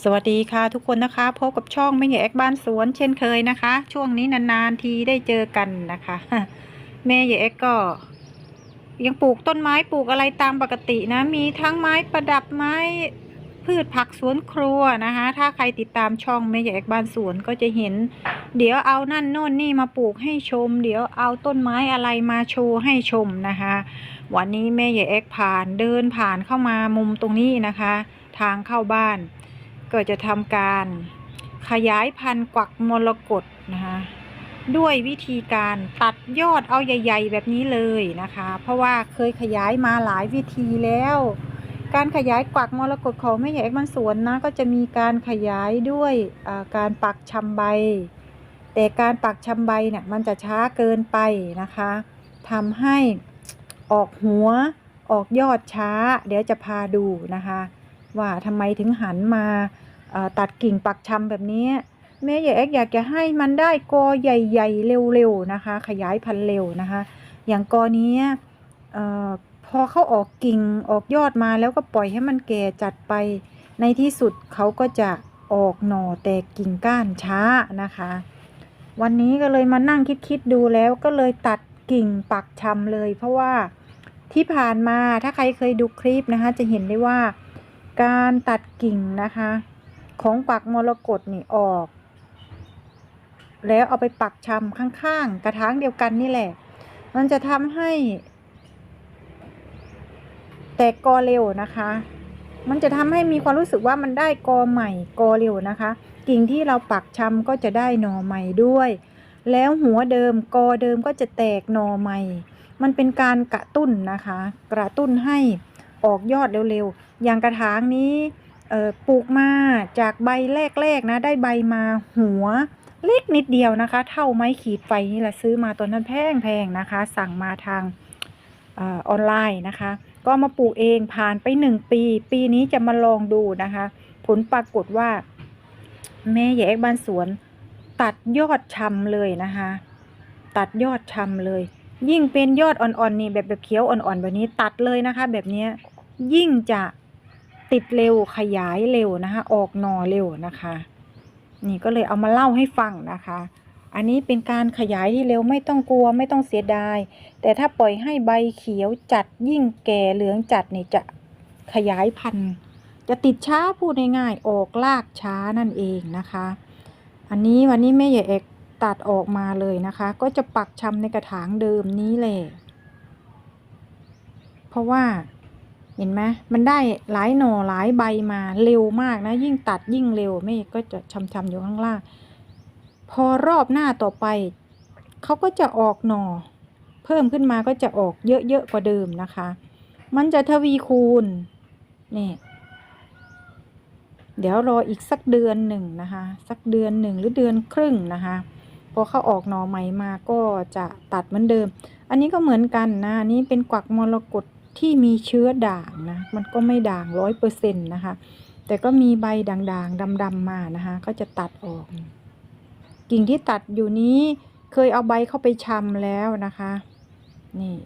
สวัสดีค่ะทุกคนนะคะ พบกับช่องไม่ใหญ่แอกบ้านสวนเช่นเคยนะคะ ช่วงนี้นานๆทีได้เจอกันนะคะแม่ใหญ่แอกก็ ยังปลูกต้นไม้ปลูกอะไรตามปกตินะ มีทั้งไม้ประดับไม้พืชผักสวนครัวนะคะ ถ้าใครติดตามช่องแม่ใหญ่แอกบ้านสวนก็จะเห็น เดี๋ยวเอานั่นโน่นนี่มาปลูกให้ชม เดี๋ยวเอาต้นไม้อะไรมาโชว์ให้ชมนะคะ วันนี้แม่ใหญ่แอกผ่านเดินผ่านเข้ามามุมตรงนี้นะคะ ทางเข้าบ้าน ก็จะทำการขยายพันธุ์กวักมรกตนะคะด้วยวิธีการตัดยอดเอาใหญ่ ๆ แบบนี้เลยนะคะ เพราะว่าเคยขยายมาหลายวิธีแล้ว การขยายกวักมรกตของแม่ใหญ่เอกมันสวนนะก็จะมีการขยายด้วยการปักชำใบ แต่การปักชำใบเนี่ยมันจะช้าเกินไปนะคะทำให้ออกหัวออกยอดช้า เดี๋ยวจะพาดูนะคะ ว่าทำไมถึงหันมา ตัดกิ่งปักชำแบบนี้ แม่ใหญ่เอ็กอยากจะให้มันได้กอใหญ่ๆเร็วๆนะคะ ขยายพันธุ์เร็วนะคะ อย่างกอนี้พอเขาออกกิ่งออกยอดมาแล้วก็ปล่อยให้มันแก่จัดไป ในที่สุดเขาก็จะออกหน่อแตกกิ่งก้านช้านะคะ วันนี้ก็เลยมานั่งคิดๆดูแล้วก็เลยตัดกิ่งปักชำเลย เพราะว่าที่ผ่านมาถ้าใครเคยดูคลิปนะคะ จะเห็นได้ว่าการตัดกิ่งนะคะ ของปักมรกตนี่ออก แล้วเอาไปปักชำข้างๆ กระถางเดียวกันนี่แหละ มันจะทำให้ แตกกอเร็วนะคะ มันจะทำให้มีความรู้สึกว่ามันได้กอใหม่กอเร็วนะคะ กิ่งที่เราปักชำก็จะได้หน่อใหม่ด้วย แล้วหัวเดิมกอเดิมก็จะแตกหน่อใหม่ มันเป็นการกระตุ้นนะคะ กระตุ้นให้ออกยอดเร็วๆ อย่างกระถางนี้ ปลูกมาจากใบแรกๆนะ ได้ใบมาหัวเล็กนิดเดียวนะคะ เท่าไม้ขีดไฟนี่แหละซื้อมาตอนนั้นแพงๆนะคะ สั่งมาทางออนไลน์นะคะ ก็มาปลูกเองผ่านไปหนึ่งปี ปีนี้จะมาลองดูนะคะ ผลปรากฏว่า แม่ใหญ่เอกบ้านสวน ตัดยอดชำเลยนะคะ ตัดยอดชำเลย ยิ่งเป็นยอดอ่อนๆนี่แบบแบบเขียวอ่อนๆแบบนี้ตัดเลยนะคะ แบบนี้ยิ่งจะ ติดเร็วขยายเร็วนะคะ ออกหน่อเร็วนะคะ นี่ก็เลยเอามาเล่าให้ฟังนะคะ อันนี้เป็นการขยายที่เร็วไม่ต้องกลัวไม่ต้องเสียดาย แต่ถ้าปล่อยให้ใบเขียวจัดยิ่งแก่เหลืองจัดนี่จะขยายพันธุ์จะติดช้าพูดง่ายๆออกลากช้านั่นเองนะคะ อันนี้วันนี้แม่ใหญ่เอกตัดออกมาเลยนะคะ ก็จะปักชำในกระถางเดิมนี้แหละเพราะว่า เห็นไหมมันได้หลายหน่อหลายใบมาเร็วมากนะ ยิ่งตัดยิ่งเร็วแม่ก็จะชำๆอยู่ข้างล่าง พอรอบหน้าต่อไปเขาก็จะออกหน่อ เพิ่มขึ้นมาก็จะออกเยอะๆกว่าเดิมนะคะ มันจะทวีคูณนี่เดี๋ยวรออีกสักเดือนหนึ่งนะคะ สักเดือนหนึ่งหรือเดือนครึ่งนะคะพอเขาออกหน่อใหม่มาก็จะตัดเหมือนเดิม อันนี้ก็เหมือนกันนะอันนี้เป็นกวักมรกต ที่มีเชื้อด่างนะ มันก็ไม่ด่างร้อยเปอร์เซ็นต์นะคะ แต่ก็มีใบด่างๆดำๆมานะคะ ก็จะตัดออก กิ่งที่ตัดอยู่นี้เคยเอาใบเข้าไปชำแล้วนะคะ นี่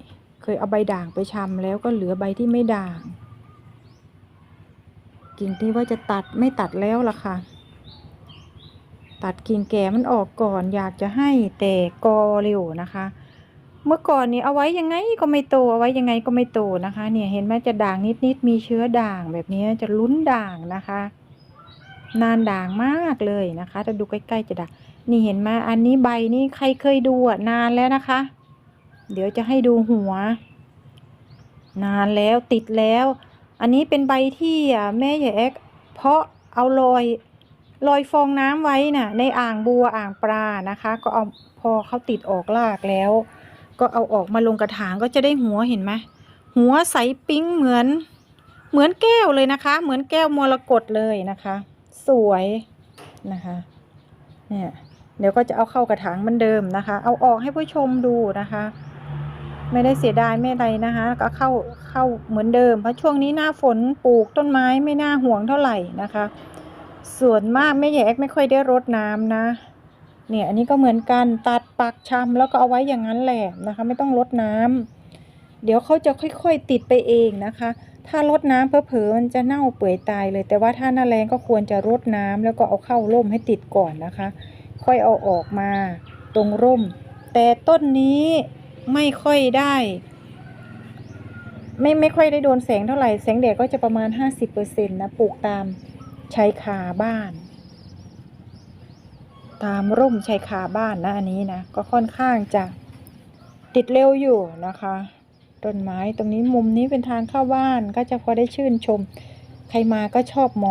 เคยเอาใบด่างไปชำแล้วก็เหลือใบที่ไม่ด่าง กิ่งที่ว่าจะตัดไม่ตัดแล้วล่ะค่ะ ตัดกิ่งแก่มันออกก่อน อยากจะให้แต่กอเร็วนะคะ เมื่อก่อนนี้เอาไว้ยังไงก็ไม่โตเอาไว้ยังไงก็ไม่โตนะคะ เนี่ยเห็นไหมจะด่างนิดๆมีเชื้อด่างแบบนี้จะลุ้นด่างนะคะ นานด่างมากเลยนะคะถ้าดูใกล้ๆจะด่างนี่เห็นไหมอันนี้ใบนี่ใครเคยดูอะนานแล้วนะคะ เดี๋ยวจะให้ดูหัว นานแล้วติดแล้ว อันนี้เป็นใบที่อะแม่ใหญ่แอกเพาะเอาลอยลอยฟองน้ำไว้น่ะ ในอ่างบัวอ่างปลานะคะ ก็เอาพอเขาติดออกรากแล้ว ก็เอาออกมาลงกระถางก็จะได้หัวเห็นไหมหัวใสปิ๊งเหมือนเหมือนแก้วเลยนะคะ เหมือนแก้วมรกตเลยนะคะ สวยนะคะเนี่ยเดี๋ยวก็จะเอาเข้ากระถางเหมือนเดิมนะคะ เอาออกให้ผู้ชมดูนะคะ ไม่ได้เสียดายไม่อะไรนะคะ ก็เข้าเข้าเหมือนเดิม เพราะช่วงนี้หน้าฝนปลูกต้นไม้ไม่น่าห่วงเท่าไหร่นะคะ ส่วนมากแม่ใหญ่แอกไม่ค่อยได้รดน้ำนะ เนี่ยอันนี้ก็เหมือนกันตัดปักชำแล้วก็เอาไว้อย่างนั้นแหละนะคะ ไม่ต้องรดน้ำเดี๋ยวเขาจะค่อยๆติดไปเองนะคะ ถ้ารดน้ำเผลอๆมันจะเน่าเปื่อยตายเลย แต่ว่าถ้าหน้าแรงก็ควรจะรดน้ำแล้วก็เอาเข้าร่มให้ติดก่อนนะคะ ค่อยเอาออกมาตรงร่ม แต่ต้นนี้ไม่ค่อยได้ ไม่ไม่ค่อยได้โดนแสงเท่าไหร่แสงแดดก็จะประมาณ 50%นะปลูกตามชายคาบ้าน ตามร่มชายคาบ้านนะอันนี้นะก็ค่อนข้างจะติดเร็วอยู่นะคะต้นไม้ตรงนี้มุมนี้เป็นทางเข้าบ้านก็จะพอได้ชื่นชม ใครมาก็ชอบมอง